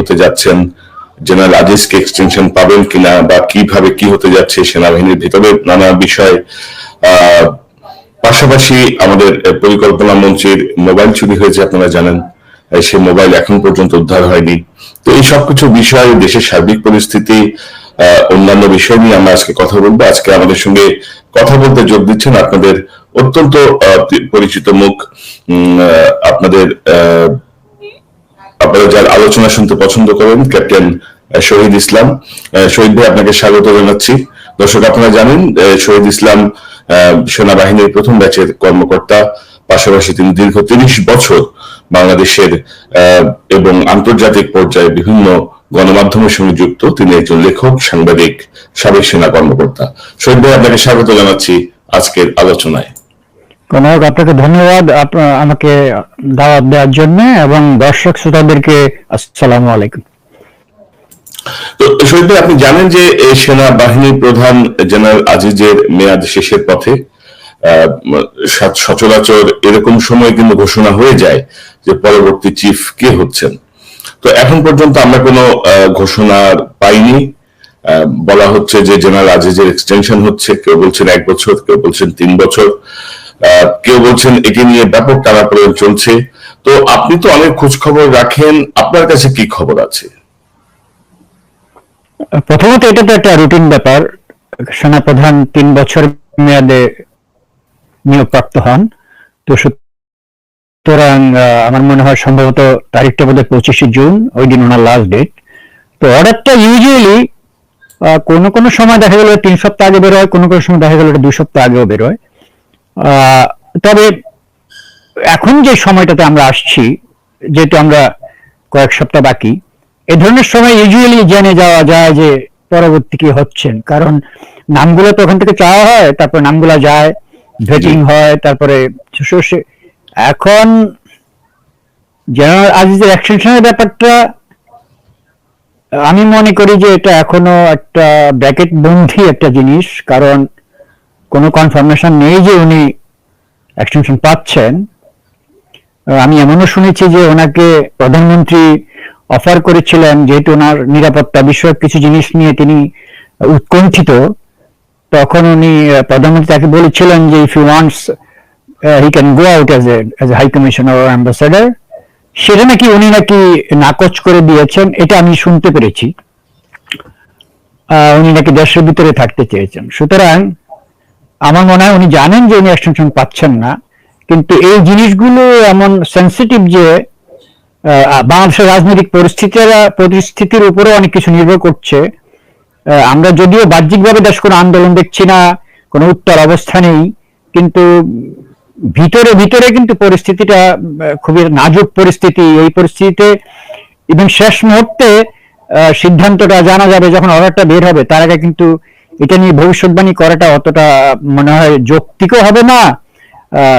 হতে যাচ্ছেন? General আজিজকে extension পাবেন কিনা বা কীভাবে কি হতে যাচ্ছে সেনাবাহিনীর ভিতরে? নানা বিষয় পাশাপাশি আমাদের পরিকল্পনা মন্ত্রীর মোবাইল চুরি হয়েছে আপনারা জানেন। সে মোবাইল এখন পর্যন্ত উদ্ধার হয়নি। তো এই সবকিছু বিষয়ে দেশের সার্বিক পরিস্থিতি অন্যান্য বিষয় নিয়ে আমরা আজকে কথা বলব। আজকে আমাদের সঙ্গে কথা বলতে যোগ দিচ্ছেন আপনাদের অত্যন্ত পরিচিত মুখ। আপনাদের আহ, আপনারা যার আলোচনা শুনতে পছন্দ করেন, ক্যাপ্টেন শহীদ ইসলাম। শহীদ ভাই, আপনাকে স্বাগত জানাচ্ছি। দর্শক, আপনারা জানেন শহীদ ইসলাম সেনাবাহিনীর প্রথম ব্যাচের কর্মকর্তা, পাশাপাশি তিনি দীর্ঘ তিরিশ বছর বাংলাদেশের এবং আন্তর্জাতিক পর্যায়ে বিভিন্ন গণমাধ্যমের সঙ্গে যুক্ত। তিনি একজন লেখক, সাংবাদিক, সাবেক সেনা কর্মকর্তা। শহীদ ভাই, আপনাকে স্বাগত জানাচ্ছি আজকের আলোচনায়। কনক আপনাকে ধন্যবাদ আমাকে দাওয়াত দেওয়ার জন্য এবং দর্শক শ্রোতাদেরকে আসসালামু আলাইকুম। তো শহীদ আপনি জানেন যে এই সেনাবাহিনীর প্রধান জেনারেল আজিজের মেয়াদ শেষের পথে সচরাচর এরকম সময় কিন্তু ঘোষণা হয়ে যায় যে পরবর্তী চিফ কে হচ্ছেন। তো এখন পর্যন্ত আমরা কোনো ঘোষণা পাইনি। বলা হচ্ছে যে জেনারেল আজিজের এক্সটেনশন হচ্ছে কেউ বলছেন এক বছর কেউ বলছেন তিন বছর। আহ, কেউ বলছেন একে নিয়ে ব্যাপক টানাপোড়েন চলছে। তো আপনি তো অনেক খোঁজ খবর রাখেন, আপনার কাছে কি খবর আছে? প্রথমত এটা তো একটা রুটিন ব্যাপার। সেনাপ্রধান তিন বছর মেয়াদে নিয়োগপ্রাপ্ত হন। তো সুতরাং আমার মনে হয় সম্ভবত তারিখটা বোধহয় পঁচিশে জুন, ওই দিন ওনার লাস্ট ডেট তো অর্ডারটা ইউজুয়ালি কোনো কোনো সময় দেখা গেল তিন সপ্তাহ আগে বেরোয়, কোনো কোনো সময় দেখা গেল এটা দুই সপ্তাহ আগেও বেরোয়। তবে এখন যে সময়টাতে আমরা আসছি যেহেতু আমরা কয়েক সপ্তাহ বাকি এ ধরনের সময় ইউজুয়ালি জেনে যাওয়া যায় যে পরবর্তী কি হচ্ছেন। কারণ নামগুলো তো ওখান থেকে চাওয়া হয় তারপর নামগুলো যায় ভেটিং হয় তারপরে এখন জেনারেল আজিজের এক্সটেনশনের ব্যাপারটা আমি মনে করি যে এটা এখনও একটা ব্র্যাকেট বন্ধি একটা জিনিস কারণ কোনো কনফার্মেশন নেই যে উনি এক্সটেনশন পাচ্ছেন। আমি এমনও শুনেছি যে ওনাকে প্রধানমন্ত্রী অফার করেছিলেন, যেহেতু ওনার নিরাপত্তা বিষয়ক কিছু জিনিস নিয়ে তিনি উৎকণ্ঠিত। তখন উনি প্রধানমন্ত্রী তাকে বলেছিলেন যে if you wants he can go out as a as a high commissioner O ambassador সেটা নাকি উনি নাকি নাকচ করে দিয়েছেন, এটা আমি শুনতে পেরেছি। উনি নাকি দেশের ভিতরে থাকতে চেয়েছেন। সুতরাং আমার মনে হয় উনি জানেন যে উনি এক্সটেনশন পাচ্ছেন না, কিন্তু এই জিনিসগুলো এমন সেন্সিটিভ যে বাংলাদেশের রাজনৈতিক পরিস্থিতির পরিস্থিতির উপরে অনেক কিছু নির্ভর করছে। আমরা যদিও বাহ্যিকভাবে দেশ কোনো আন্দোলন দেখছি না, কোনো উত্তর অবস্থা নেই, কিন্তু ভিতরে ভিতরে কিন্তু পরিস্থিতিটা খুবই নাজুক পরিস্থিতি। এই পরিস্থিতিতে এবং শেষ মুহূর্তে সিদ্ধান্তটা জানা যাবে যখন অর্ডারটা বের হবে, তার আগে কিন্তু এটা নিয়ে ভবিষ্যৎবাণী করাটা অতটা মনে হয় যৌক্তিকও হবে না।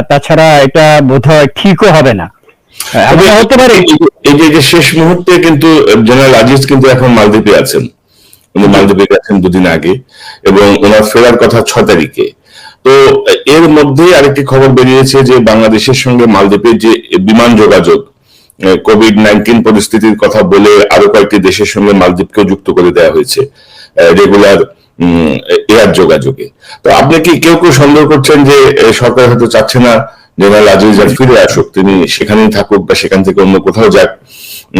তাছাড়া এটা বোধহয় ঠিকও হবে না। হতে পারে এই যে- শেষ মুহূর্তে কিন্তু জেনারেল আজিজ কিন্তু এখন মালদ্বীপে আছেন। উনি মালদ্বীপে গেছেন দুদিন আগে এবং ওনার ফেরার কথা ছয় তারিখে। তো এর মধ্যে আরেকটি খবর বেরিয়েছে যে বাংলাদেশের সঙ্গে মালদ্বীপের যে বিমান যোগাযোগ কোভিড নাইন্টিন পরিস্থিতির কথা বলে আরও কয়েকটি দেশের সঙ্গে মালদ্বীপকে যুক্ত করে দেওয়া হয়েছে। রেগুলার এয়ার যোগাযোগে। তো আপনি কি কেউ কেউ সন্দেহ করছেন যে সরকার হয়তো চাচ্ছে না জেনারেল আজিজ আর ফিরে আসুক, তিনি সেখানেই থাকুক বা সেখান থেকে অন্য কোথাও যাক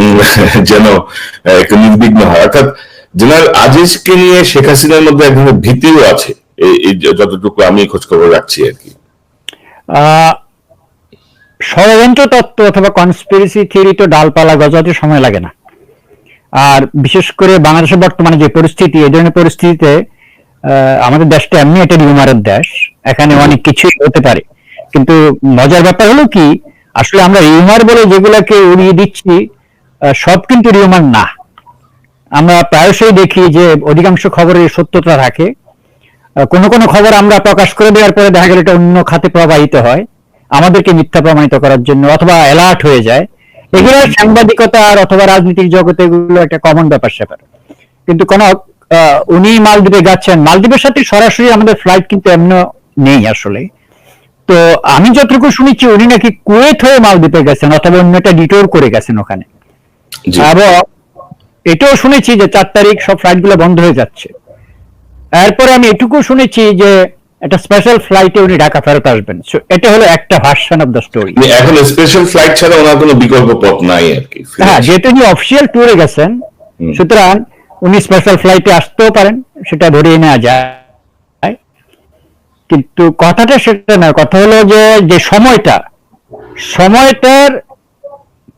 যেন একটু নির্বিঘ্ন হয়। অর্থাৎ জেনারেল আজিজকে নিয়ে শেখ হাসিনার মধ্যে এক ধরনের ভীতিও আছে। এই যতটুকু আমি খোঁজ খবর রাখছি আর কি। ষড়যন্ত্র তত্ত্ব অথবা কনস্পিরেসি থিওরি তো ডালপালা গজাতে সময় লাগে না। আর বিশেষ করে বাংলাদেশের বর্তমানে যে পরিস্থিতি এই ধরনের পরিস্থিতিতে আমাদের দেশটা এমনি একটা রিউমারের দেশ। এখানে অনেক কিছুই হতে পারে। কিন্তু মজার ব্যাপার হলো কি, আসলে আমরা রিউমার বলে যেগুলোকে উড়িয়ে দিচ্ছি সব কিন্তু রিউমার না। আমরা প্রায়শই দেখি যে অধিকাংশ খবরের সত্যতা থাকে। কোনো কোনো খবর আমরা প্রকাশ করে দেওয়ার পরে দেখা গেল এটা অন্য খাতে প্রবাহিত হয়। আমাদেরকে মিথ্যা প্রমাণিত করার জন্য অথবা অ্যালার্ট হয়ে যায়। এগুলো সাংবাদিকতার অথবা রাজনীতির জগতে এগুলো একটা কমন ব্যাপার স্যাপার কিন্তু কোন উনি মালদ্বীপে যাচ্ছেন। মালদ্বীপের সাথে সরাসরি আমাদের ফ্লাইট কিন্তু এমন নেই আসলে। তো আমি যতটুকু শুনেছি উনি নাকি কুয়েত হয়ে মালদ্বীপে গেছেন অথবা অন্য একটা ডিটোর করে গেছেন ওখানে। এবং এটাও শুনেছি যে চার তারিখ সব ফ্লাইটগুলো বন্ধ হয়ে যাচ্ছে। এরপরে আমি এটুকু শুনেছি যে একটা স্পেশাল ফ্লাইটে উনি ঢাকা ফেরত আসবেন। এটা হলো একটা ভার্সন অফ দ্য স্টোরি এখন স্পেশাল ফ্লাইট ছাড়া ওনার কোনো বিকল্প পথ নাই আর কি। হ্যাঁ যেহেতু উনি অফিসিয়াল ট্যুরে গেছেন সুতরাং উনি স্পেশাল ফ্লাইটে আসতেও পারেন, সেটা ধরিয়ে নেওয়া যায়। কিন্তু কথাটা সেটা না কথা হলো যে যে সময়টা, সময়টার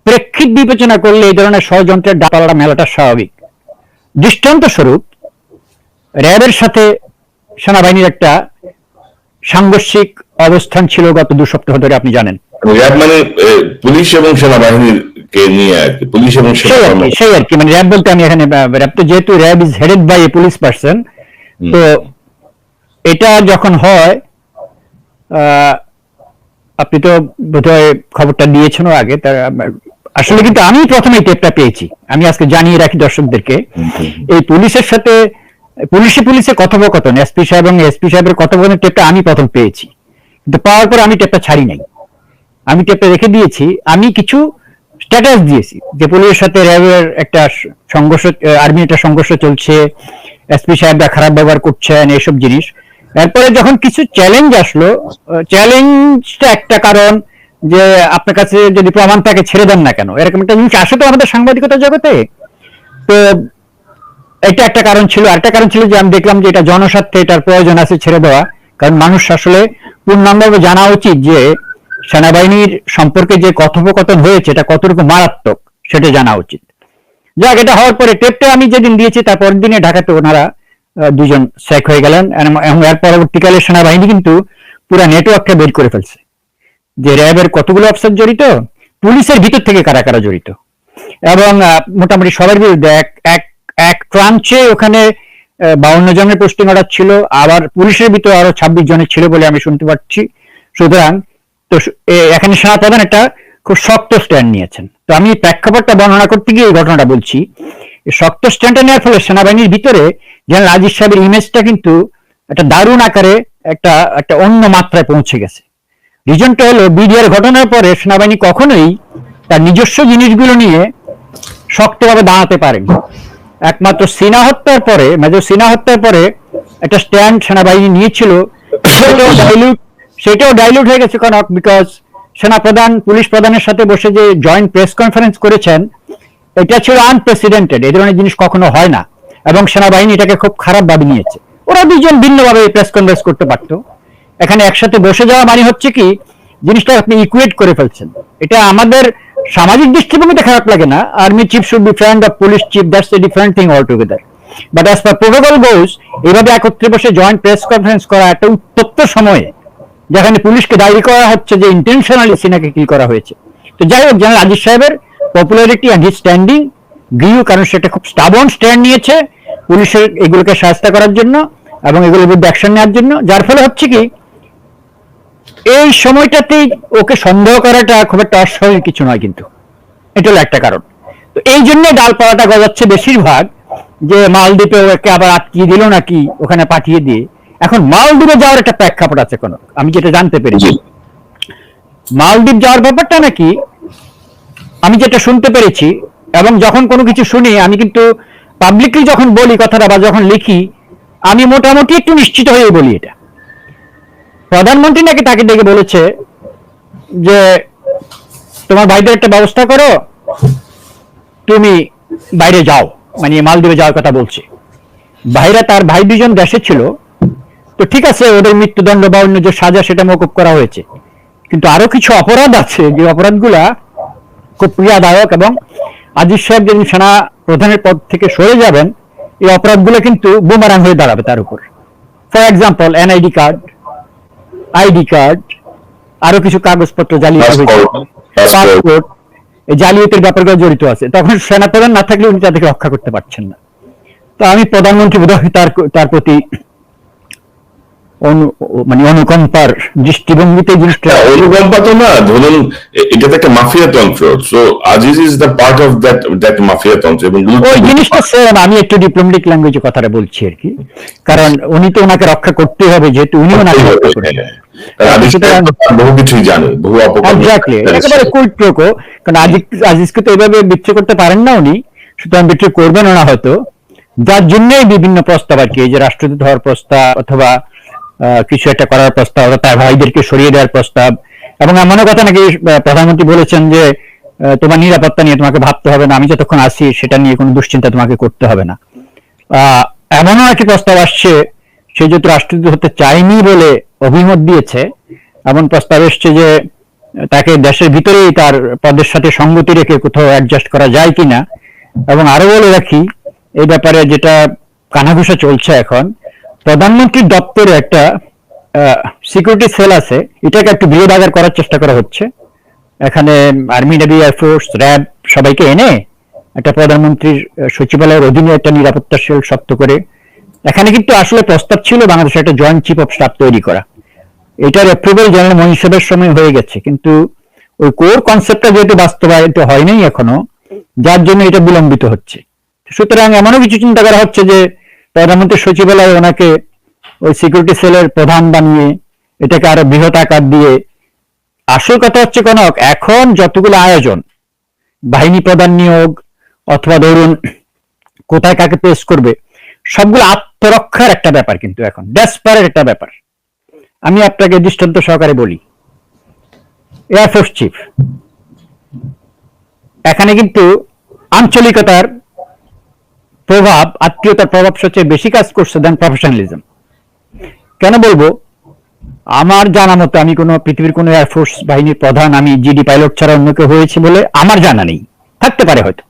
প্রেক্ষিত বিবেচনা করলে এই ধরনের ষড়যন্ত্রের ডাপালা মেলাটা স্বাভাবিক। দৃষ্টান্ত স্বরূপ, র্যাবের সাথে সেনাবাহিনীর একটা সাংঘর্ষিক অবস্থান ছিল গত দু সপ্তাহ ধরে, আপনি জানেন। র্যাব মানে পুলিশ এবং সেনাবাহিনীকে নিয়ে আর কি পুলিশ এবং সেই আর কি কি মানে র্যাব বলতে আমি এখানে র্যাব তো যেহেতু RAB is headed by a police person তো এটা যখন হয় আপনি তো বোধহয় খবরটা দিয়েছেন আগে তার আসলে কিন্তু আমি প্রথমে টেপটা পেয়েছি। আমি আজকে জানিয়ে রাখি দর্শকদেরকে এই পুলিশের সাথে পুলিশে পুলিশে কথোপকথন এসপি সাহেব এবং এসপি সাহেবের কথোপকথনের টেপটা আমি প্রথম পেয়েছি। কিন্তু পাওয়ার পর আমি টেপটা ছাড়ি নাই। আমি টেপটা রেখে দিয়েছি। আমি কিছু স্ট্যাটাস দিয়েছি। যে পুলিশের সাথে র্যাবের একটা সংঘর্ষ আর্মি একটা সংঘর্ষ চলছে এসপি সাহেবরা খারাপ ব্যবহার করছেন এইসব জিনিস। এরপরে যখন কিছু চ্যালেঞ্জ আসলো চ্যালেঞ্জটা একটা কারণ যে আপনার কাছে যদি প্রমাণ থাকে, ছেড়ে দেন না কেন? এরকম একটা জিনিস আসে তো আমাদের সাংবাদিকতা জগতে। তো এটা একটা কারণ ছিল। আরেকটা কারণ ছিল যে আমি দেখলাম যে এটা জনস্বার্থে এটার প্রয়োজন আছে ছেড়ে দেওয়া। কারণ মানুষ আসলে পূর্ণাঙ্গভাবে জানা উচিত যে সেনাবাহিনীর সম্পর্কে যে কথোপকথন হয়েছে, এটা কতটুকু মারাত্মক, সেটা জানা উচিত। যাক, এটা হওয়ার পরে টেপটা আমি যেদিন দিয়েছি, তার পরের দিনে ঢাকাতে ওনারা দুজন স্যাক হয়ে গেলেন এবং এর পরবর্তীকালে সেনাবাহিনী কিন্তু পুরো নেটওয়ার্কটা বের করে ফেলছে। যে র্যাবের কতগুলো অফিসার জড়িত? পুলিশের ভিতর থেকে কারা কারা জড়িত? এবং মোটামুটি সবার বিরুদ্ধে এক এক এক ট্রাঞ্চে ওখানে বাউন্ন জনের পোস্টিং অর্ডার ছিল, আবার পুলিশের ভিতরে আরও ছাব্বিশ জনের ছিল বলে আমি শুনতে পাচ্ছি। সুতরাং তো এখানে সেনাপ্রধান একটা খুব শক্ত স্ট্যান্ড নিয়েছেন। তো আমি প্রেক্ষাপটটা বর্ণনা করতে গিয়ে এই ঘটনাটা বলছি। শক্ত স্ট্যান্ডটা নেওয়ার ফলে সেনাবাহিনীর ভিতরে জেনারেল আজিজ সাহেবের ইমেজটা কিন্তু একটা দারুণ আকারে একটা একটা অন্য মাত্রায় পৌঁছে গেছে। রিজনটা হলো বিডিআর ঘটনার পরে সেনাবাহিনী কখনোই তার নিজস্ব জিনিসগুলো নিয়ে শক্তভাবে দাঁড়াতে পারেনি। একমাত্র সিনা হত্যার পরে, মেজর সিনা হত্যার পরে একটা স্ট্যান্ড সেনাবাহিনী নিয়েছিল। ডাইলুট সেটাও ডাইলুট হয়ে গেছে কারণ বিকজ সেনাপ্রধান, পুলিশ প্রধানের সাথে বসে যে জয়েন্ট প্রেস কনফারেন্স করেছেন, এটা ছিল আনপ্রেসিডেন্টেড এই ধরনের জিনিস কখনো হয় না। এবং সেনাবাহিনী এটাকে খুব খারাপ ভাবে নিয়েছে। ওরা দুজন ভিন্নভাবে প্রেস কনফারেন্স করতে পারতো। এখানে একসাথে বসে যাওয়া মানে হচ্ছে কি, জিনিসটা আপনি ইকুয়েট করে ফেলছেন। এটা আমাদের সামাজিক দৃষ্টিভঙ্গিতে খারাপ লাগে না। Army chief should be friend of police chief that's a different thing altogether but as per protocol goes এইভাবে একত্রে বসে জয়েন্ট প্রেস কনফারেন্স করা একটা উত্তপ্ত সময়ে যেখানে পুলিশকে দায়ী করা হচ্ছে যে ইন্টেনশনালি সিনাকে কি করা হয়েছে। তো যাই হোক, জেনারেল আজিজ সাহেবের পপুলারিটি অ্যান্ড হিজ স্ট্যান্ডিং গৃহ কারণ সেটা খুব স্টাবন স্ট্যান্ড নিয়েছে পুলিশের এগুলোকে সাহায্য করার জন্য এবং এগুলোর বিরুদ্ধে অ্যাকশন নেওয়ার জন্য। যার ফলে হচ্ছে কি, এই সময়টাতেই ওকে সন্দেহ করাটা খুব একটা অস্বাভাবিক কিছু নয় কিন্তু। এটা হলো একটা কারণ। তো এই জন্য ডালপালাটা গজাচ্ছে বেশিরভাগ, যে মালদ্বীপে ওকে আবার আটকিয়ে দিল নাকি ওখানে পাঠিয়ে দিয়ে। এখন মালদ্বীপে যাওয়ার একটা প্রেক্ষাপট আছে কোনো আমি যেটা জানতে পেরেছি? মালদ্বীপ যাওয়ার ব্যাপারটা নাকি আমি যেটা শুনতে পেরেছি এবং যখন কোনো কিছু শুনি আমি কিন্তু পাবলিকলি যখন বলি কথাটা বা যখন লিখি আমি মোটামুটি একটু নিশ্চিত হয়ে বলি এটা। প্রধানমন্ত্রী নাকি তাকে ডেকে বলেছে যে তোমার ভাইদের একটা ব্যবস্থা করো তুমি বাইরে যাও। মানে মালদ্বীপে যাওয়ার কথা বলছে। ভাইরা তার ভাই দুজন দেশে ছিল তো ঠিক আছে ওদের মৃত্যুদণ্ড বা অন্য যে সাজা সেটা মকুব করা হয়েছে। কিন্তু আরও কিছু অপরাধ আছে যে অপরাধগুলা খুব পীড়াদায়ক এবং আজিজ সাহেব যেদিন সেনা প্রধানের পদ থেকে সরে যাবেন এই অপরাধগুলো কিন্তু বুমারাং হয়ে দাঁড়াবে তার উপর। For example NID card ID card আরও কিছু কাগজপত্র জালিয়াতি হয়েছে. পাসপোর্ট এই জালিয়াতির ব্যাপারগুলো জড়িত আছে। তখন সেনা সেনাপ্রধান না থাকলে উনি তাদেরকে রক্ষা করতে পারছেন না। তো আমি প্রধানমন্ত্রী বোধহয় তার তার প্রতি মানে অনুকম্পার দৃষ্টিভঙ্গিতে জিনিসটা হ্যাঁ, অনুকম্পা তো না ধরুন এটা তো একটা মাফিয়া তন্ত্র so Aziz is the part of that that mafia তন্ত্র এবং ওই জিনিসটা সেম আমি একটু ডিপ্লোমেটিক ল্যাঙ্গুয়েজে কথাটা বলছি আর কি। কারণ উনি তো ওনাকে রক্ষা করতে হবে যেহেতু উনি ওনাকে রক্ষা করবেন কারণ আজিজ বহু কিছুই জানে বহু অপকর্ম একেবারে কুইট কারণ আজিজ আজিজকে তো এভাবে বিচ্ছু করতে পারেন না উনি সুতরাং করবেন না হয়তো। যার জন্যই বিভিন্ন প্রস্তাব আর কি এই যে রাষ্ট্রদূত হওয়ার প্রস্তাব অথবা কিছু একটা করার প্রস্তাব তার ভাইদেরকে সরিয়ে দেওয়ার প্রস্তাব। এবং এমনও কথা নাকি প্রধানমন্ত্রী বলেছেন যে তোমার নিরাপত্তা নিয়ে তোমাকে ভাবতে হবে না আমি যতক্ষণ আসি সেটা নিয়ে কোনো দুশ্চিন্তা তোমাকে করতে হবে না। আহ, এমনও একটি প্রস্তাব আসছে সে যেহেতু রাষ্ট্রদূত হতে চায়নি বলে অভিমত দিয়েছে এমন প্রস্তাব এসছে যে তাকে দেশের ভিতরেই তার পদের সাথে সঙ্গতি রেখে কোথাও অ্যাডজাস্ট করা যায় কিনা। এবং আরও বলে রাখি এই ব্যাপারে যেটা কানাঘুষা চলছে এখন প্রধানমন্ত্রীর দপ্তরে একটা সিকিউরিটি সেল আছে। এটাকে একটু বিরোধাগার করার চেষ্টা করা হচ্ছে। এখানে আর্মি নেভি এয়ারফোর্স র্যাব সবাইকে এনে একটা প্রধানমন্ত্রীর সচিবালয়ের অধীনে একটা নিরাপত্তা সেল শক্ত করে এখানে কিন্তু আসলে প্রস্তাব ছিল বাংলাদেশে একটা জয়েন্ট চিফ অফ স্টাফ তৈরি করা। এটার অ্যাপ্রুভাল জেনারেল মহিসাবের সময় হয়ে গেছে। কিন্তু ওই কোর কনসেপ্টটা যেহেতু বাস্তবায়িত হয়নি এখনও, যার জন্য এটা বিলম্বিত হচ্ছে। সুতরাং এমনও কিছু চিন্তা করা হচ্ছে যে প্রধানমন্ত্রী সচিবালয় ওনাকে ওই সিকিউরিটি সেলের প্রধান বানিয়ে এটাকে আরও বৃহৎ আকার দিয়ে, আসল কথা হচ্ছে কনক, এখন যতগুলো আয়োজন, বাহিনী প্রধান নিয়োগ অথবা ধরুন কোথায় কাকে পেশ করবে, সবগুলো আত্মরক্ষার একটা ব্যাপার কিন্তু এখন ডেসপারের একটা ব্যাপার। আমি আপনাকে দৃষ্টান্ত সহকারে বলি এয়ারফোর্স চিফ এখানে কিন্তু আঞ্চলিকতার প্রভাব, আত্মীয়তার প্রভাব সবচেয়ে বেশি কাজ করছে দেন প্রফেশনালিজম কেন বলব? আমার জানা মতো আমি কোনো পৃথিবীর কোনো এয়ারফোর্স বাহিনীর প্রধান, আমি জিডি পাইলট ছাড়া অন্য কেউ হয়েছে বলে আমার জানা নেই। থাকতে পারে হয়তো।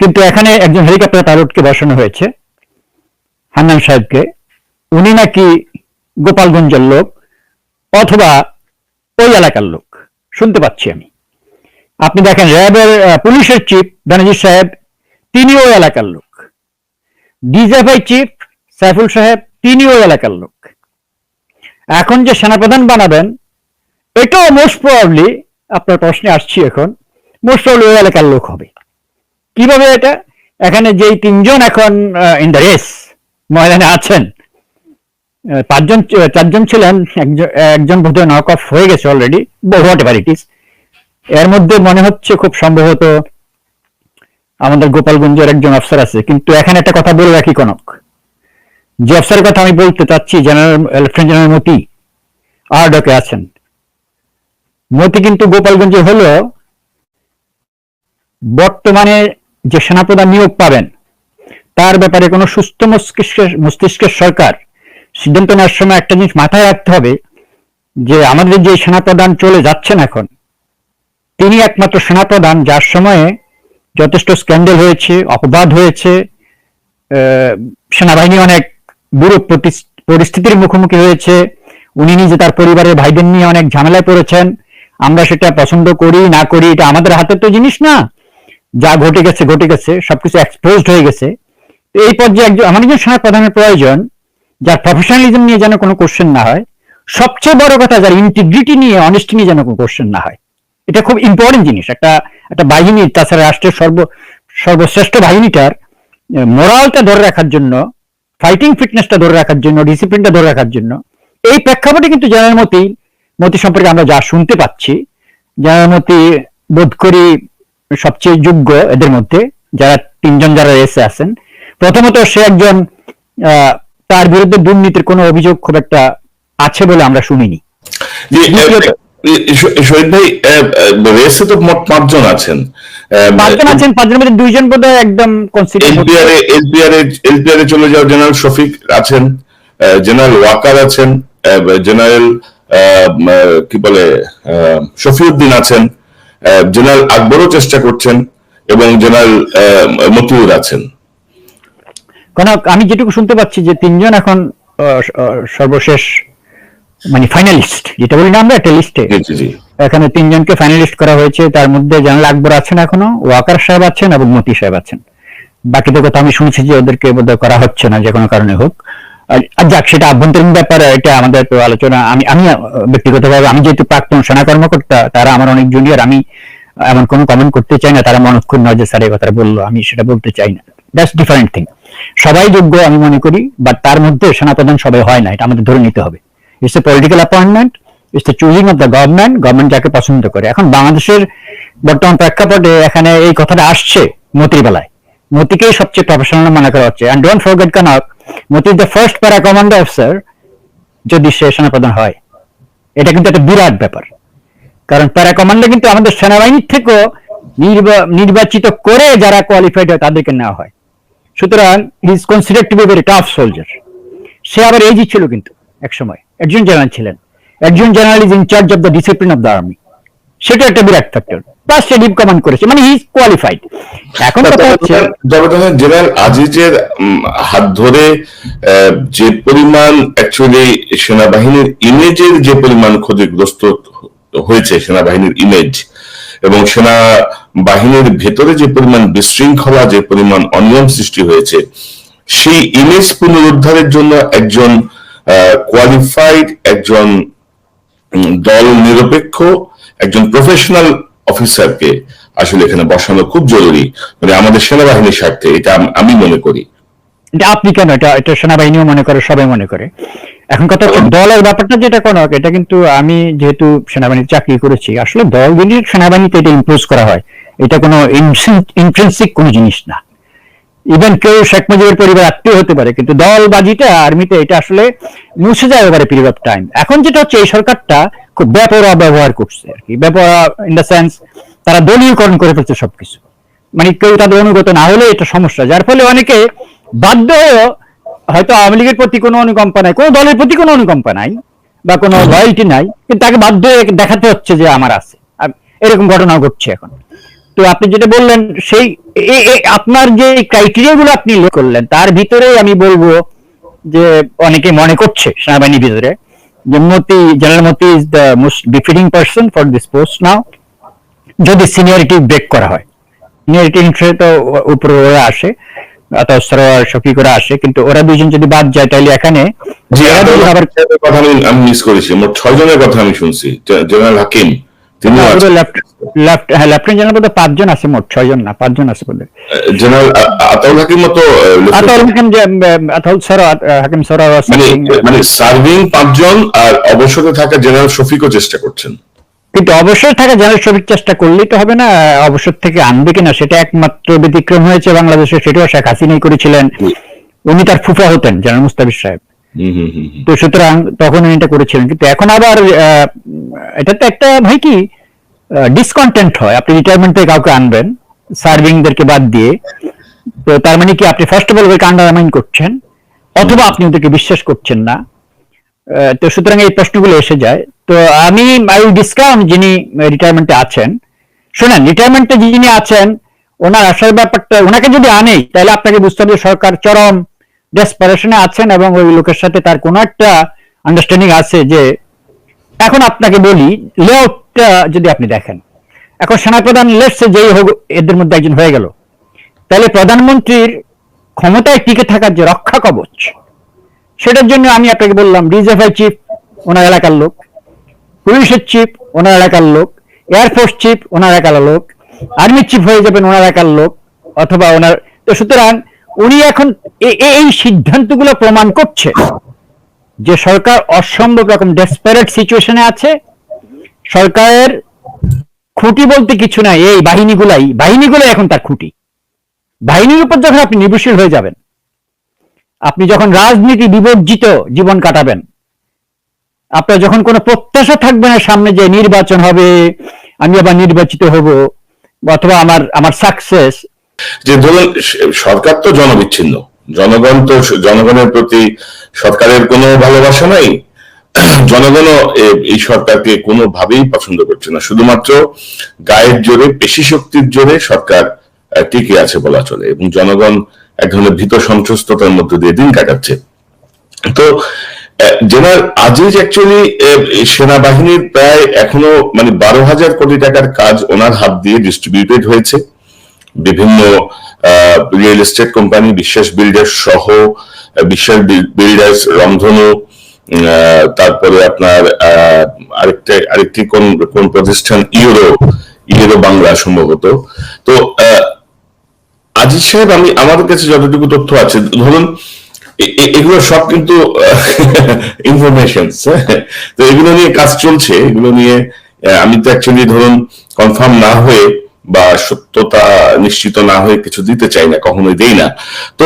কিন্তু এখানে একজন হেলিকপ্টার পাইলটকে বসানো হয়েছে, হান্নান সাহেবকে। উনি নাকি গোপালগঞ্জের লোক অথবা ওই এলাকার লোক। শুনতে পাচ্ছি আমি। আপনি দেখেন, র্যাবের পুলিশের চিফ বেনজির সাহেব তিনি ওই এলাকার লোক। ডিজিএফআই চিফ সাইফুল সাহেব তিনি ওই এলাকার লোক। এখন যে সেনাপ্রধান বানাবেন, এটাও মোস্ট প্রবাবলি আপনার প্রশ্নে আসছি এখন মোস্ট প্রবাবলি ওই এলাকার লোক হবে। কীভাবে এটা? এখানে যেই তিনজন এখন ইন দ্য রেস ময়দানে আছেন পাঁচজন, চারজন ছিলেন, একজন একজন বোধহয় নক অফ হয়ে গেছে অলরেডি ইট ইস এর মধ্যে মনে হচ্ছে খুব সম্ভবত আমাদের গোপালগঞ্জের একজন অফিসার আছে, কিন্তু এখানে একটা কথা বলে রাখি কনক। যে অফিসারের কথা আমি বলতে চাচ্ছি জেনারেল জেনারেল মতি আরডকে আছেন। মতি কিন্তু গোপালগঞ্জে হলো বর্তমানে যে সেনাপ্রধান নিয়োগ পাবেন, তার ব্যাপারে কোনো সুস্থ মস্তিষ্কের মস্তিষ্কের সরকার সিদ্ধান্ত নেওয়ার সময় একটা জিনিস মাথায় রাখতে হবে, যে আমাদের যে সেনাপ্রধান চলে যাচ্ছেন এখন, তিনি একমাত্র সেনাপ্রধান যার সময়ে যথেষ্ট স্ক্যান্ডেল হয়েছে, অপবাদ হয়েছে সেনাবাহিনী অনেক বিরূপ পরিস্থিতির মুখোমুখি হয়েছে। উনি নিজে তার পরিবারের ভাইদের নিয়ে অনেক ঝামেলায় পড়েছেন। আমরা সেটা পছন্দ করি, না করি, এটা আমাদের হাতের তো জিনিস না। যা ঘটে গেছে ঘটে গেছে, সবকিছু এক্সপোজড হয়ে গেছে। এই পর্যায়ে একজন আমার একজন সেনাপ্রধানের প্রয়োজন, যার প্রফেশনালিজম নিয়ে যেন কোনো কোশ্চেন না হয়, সবচেয়ে বড় কথা, যার ইন্টিগ্রিটি নিয়ে অনেস্টি নিয়ে যেন কোনো কোশ্চেন না হয়। এটা খুব ইম্পর্টেন্ট জিনিস, একটা একটা বাহিনীর তাছাড়া রাষ্ট্রের সর্ব সর্বশ্রেষ্ঠ বাহিনীটার মোরালটা ধরে রাখার জন্য ফাইটিং ফিটনেসটা ধরে রাখার জন্য ডিসিপ্লিনটা ধরে রাখার জন্য এই প্রেক্ষাপটে কিন্তু জেনারেল মতি মতি সম্পর্কে আমরা যা শুনতে পাচ্ছি জেনারেল মতি বোধ করি সবচেয়ে যোগ্য এদের মধ্যে যারা তিনজন যারা রেসে আছেন। প্রথমত সে একজন আহ, তার বিরুদ্ধে দুর্নীতির কোনো অভিযোগ খুব একটা আছে বলে আমরা শুনিনি। শহীদ ভাই রেসে তো মোট পাঁচজন আছেন। পাঁচজন আছেন পাঁচজনের মধ্যে দুইজন একদম কনসিডার এসবিআর এসবিআর এসবিআর এ চলে যাওয়া জেনারেল শফিক আছেন জেনারেল ওয়াকার আছেন জেনারেল কি বলে শফিউদ্দিন আছেন জেনারেল আকবরও চেষ্টা করছেন এবং জেনারেল মতিউর আছেন। কারণ আমি যেটুকু শুনতে পাচ্ছি যে তিনজন এখন সর্বশেষ মানে ফাইনালিস্ট যেটা বলি না আমরা একটা লিস্টে এখানে তিনজনকে ফাইনালিস্ট করা হয়েছে তার মধ্যে জানাল আকবর আছেন এখনও ওয়াকার সাহেব আছেন এবং মতি সাহেব আছেন। বাকিদের কথা আমি শুনছি যে ওদেরকে বোধহয় করা হচ্ছে না যে কোনো কারণে হোক। আর- যাক সেটা আভ্যন্তরীণ ব্যাপার এটা আমাদের তো আলোচনা। আমি আমি ব্যক্তিগতভাবে আমি যেহেতু প্রাক্তন সেনা কর্মকর্তা তারা আমার অনেক জুনিয়র আমি এমন কোনো কমেন্ট করতে চাই না তারা মনক্ষুণ নয় যে স্যার এই কথাটা বলল আমি সেটা বলতে চাই না। দ্যাটস ডিফারেন্ট থিং সবাই যোগ্য আমি মনে করি বাট তার মধ্যে সেনাপ্রধান সবাই হয় না এটা আমাদের ধরে নিতে হবে। It's a political appointment it's the choosing of the government government যাকে পছন্দ করে। এখন বাংলাদেশের বর্তমান প্রেক্ষাপটে এখানে এই কথাটা আসছে মতির বেলায়। মতিকেই সবচেয়ে প্রফেশনাল মনে করা হচ্ছে। And don't forget Kanak Moti the first para commander officer যদি সে সেনাপ্রধান হয়। এটা কিন্তু একটা বিরাট ব্যাপার। কারণ প্যারা কমান্ডার কিন্তু আমাদের সেনাবাহিনীর থেকেও নির্বা- নির্বাচিত করে যারা কোয়ালিফাইড হয় তাদেরকে নেওয়া হয়। সুতরাং is consider to be very tough soldier সে আবার এজি ছিল কিন্তু। একসময়। একজন জেনারেল ছিলেন। একজন general is in charge of the discipline of the army সেটা একটা বিরাট ফ্যাক্টর প্লাস কমান্ড করেছে। মানে ইজ কোয়ালিফাইড এখন কথা হচ্ছে জেনারেল আজিজের হাত ধরে যে পরিমাণ অ্যাকচুয়ালি সেনাবাহিনীর ইমেজের যে পরিমাণ ক্ষতিগ্রস্ত হয়েছে সেনাবাহিনীর ইমেজ এবং সেনা বাহিনীর ভেতরে যে পরিমাণ বিশৃঙ্খলা যে পরিমাণ অনিয়ম সৃষ্টি হয়েছে সেই ইমেজ পুনরুদ্ধারের জন্য একজন কোয়ালিফাইড একজন দল নিরপেক্ষ একজন প্রফেশনাল অফিসারকে আসলে এখানে বসানো খুব জরুরি। মানে আমাদের সেনাবাহিনীর স্বার্থে, এটা আমি মনে করি। এটা আপনি কেন? এটা এটা সেনাবাহিনীও মনে করে, সবাই মনে করে। এখন কথা হচ্ছে, দলের ব্যাপারটা যেটা কোনো, এটা কিন্তু আমি যেহেতু সেনাবাহিনীর চাকরি করেছি, আসলে দলগুলির সেনাবাহিনীতে এটা ইম্পোজ করা হয়। এটা কোনো ইন্ট্রেন্সিক কোনো জিনিস না। ইভেন কেউ শেখ মুজিবের পরিবার আত্মীয় হতে পারে, কিন্তু দল বাজিটা আর্মিতে এটা আসলে মুছে যায় ওভারে পিরিয়ড অফ টাইম এখন যেটা হচ্ছে, এই সরকারটা খুব ব্যাপরা ব্যবহার করছে আর কি। ব্যাপরা ইন দ্য সেন্স তারা দলীয়করণ করে ফেলছে সবকিছু। মানে কেউ তাদের অনুগত না হলে এটা সমস্যা, যার ফলে অনেকে বাধ্য হয়েও হয়তো আওয়ামী লীগের প্রতি কোনো অনুকম্পা নাই, কোনো দলের প্রতি কোনো অনুকম্পা নাই বা কোনো লয়্যালটি নাই, কিন্তু তাকে বাধ্য হয়ে দেখাতে হচ্ছে যে আমার আছে। এরকম ঘটনা ঘটছে এখন। তো আপনি যেটা বললেন সেই আপনার যে ক্রাইটেরিয়া গুলো আপনি উল্লেখ করলেন তার ভিতরে আমি বলব যে অনেকে মনে করছে সেনাবাহিনীর ভিতরে যে Moti general Moti is the most befitting person for this post now যদি সিনিয়রিটি ব্রেক করা হয়। সিনিয়রিটি হিসেবে তো উপরে ওরা আসে অথবা সরোয়ার শফিক ওরা আসে কিন্তু ওরা দুজন যদি বাদ যায় তাহলে এখানে কথা আমি মিস করেছি মোট ছয় জনের কথা আমি শুনছি জেনারেল হাকিম। তিনি হ্যাঁ জেনারেল পাঁচজন আছে মোট ছয়জন না পাঁচজন আছে বোধহয় জেনারেল আ- আতাউল হাকিম মতো আতাউল হাকিম যে আতাউল সরোয়ার হাকিম সরোয়ার মানে সার্ভিং পাঁচজন আর অবসরে থাকা জেনারেল শফিকও চেষ্টা করছেন। কিন্তু অবসর থাকা জেনারেল শফিক চেষ্টা করলেই তো হবে না অবসর থেকে আনবে কিনা সেটা একমাত্র ব্যতিক্রম হয়েছে বাংলাদেশে সেটাও শেখ হাসিনাই করেছিলেন। উনি তার ফুফা হতেন জেনারেল মুস্তাফিজ সাহেব। তো সুতরাং তখন উনি এটা করেছিলেন। কিন্তু এখন আবার এটা তো একটা ভাই কি ডিসকন্টেন্ট হয়। আপনি রিটায়ারমেন্ট থেকে কাউকে আনবেন সার্ভিংদেরকে বাদ দিয়ে। তো তার মানে কি আপনি ফার্স্ট অফ অল ওদেরকে আন্ডারমাইন করছেন অথবা আপনি ওদেরকে বিশ্বাস করছেন না। তো সুতরাং এই প্রশ্নগুলো এসে যায়। তো আমি আই ডিসকাউন্ট যিনি রিটায়ারমেন্টে আছেন। শোনেন রিটায়ারমেন্টে যিনি আছেন ওনার আসার ব্যাপারটা ওনাকে যদি আনেই তাহলে আপনাকে বুঝতে হবে সরকার চরম ডেসপারেশনে আছেন এবং ওই লোকের সাথে তার কোনো একটা আন্ডারস্ট্যান্ডিং আছে যে, এখন আপনাকে বলি লেআউটটা যদি আপনি দেখেন, এখন সেনাপ্রধান লেটসে যেই হোক, এদের মধ্যে একজন হয়ে গেল। তাহলে প্রধানমন্ত্রীর ক্ষমতায় টিকে থাকার যে রক্ষা কবচ, সেটার জন্য আমি আপনাকে বললাম ডিজিএফআই চিফ ওনার এলাকার লোক, পুলিশের চিফ ওনার এলাকার লোক এয়ারফোর্স চিফ ওনার এলাকার লোক আর্মি চিফ হয়ে যাবেন ওনার এলাকার লোক, অথবা ওনার, তো সুতরাং উনি এখন এই সিদ্ধান্তগুলো প্রমাণ করছে যে সরকার অসম্ভব রকম ডেসপারেট সিচুয়েশনে আছে। সরকারের খুঁটি বলতে কিছু নাই, এই বাহিনীগুলাই বাহিনীগুলাই এখন তার খুঁটি। বাহিনীর উপর যখন আপনি নির্ভরশীল হয়ে যাবেন, আপনি যখন রাজনীতি বিবর্জিত জীবন কাটাবেন, আপনার যখন কোনো প্রত্যাশা থাকবে না সামনে যে নির্বাচন হবে, আমি আবার নির্বাচিত হব, অথবা আমার আমার সাকসেস যে ধরুন, সরকার তো জনবিচ্ছিন্ন। জনগণ তো জনগণের প্রতি সরকারের কোনো ভালোবাসা নাই। জনগণও এই সরকারকে কোনোভাবেই পছন্দ করছে না। শুধুমাত্র গায়ের জোরে, পেশি শক্তির জোরে সরকার টিকে আছে বলা চলে এবং জনগণ এক ধরনের ভীত সন্ত্রস্ততার মধ্যে দিয়ে দিন কাটাচ্ছে। তো জেনারেল আজিজ অ্যাকচুয়ালি সেনাবাহিনীর প্রায় এখনও মানে বারো হাজার কোটি টাকার কাজ ওনার হাত দিয়ে ডিস্ট্রিবিউটেড হয়েছে। বিভিন্ন real estate company Biswas builders সহ বিশ্বাস বিল্ডার্স রংধনু তারপরে আপনার আরেকটা, আরেকটি কোন কোন প্রতিষ্ঠান? ইউরো ইউরো বাংলা সম্ভবত। তো আজিজ সাহেব, আমি, আমাদের কাছে যতটুকু তথ্য আছে, ধরুন এগুলো সব কিন্তু ইনফরমেশন তো এগুলো নিয়ে কাজ চলছে, এগুলো নিয়ে আমি তো অ্যাকচুয়ালি ধরুন কনফার্ম না হয়ে বা সত্যতা নিশ্চিত না হয়ে কিছু দিতে চাই না কখনোই দেই না। তো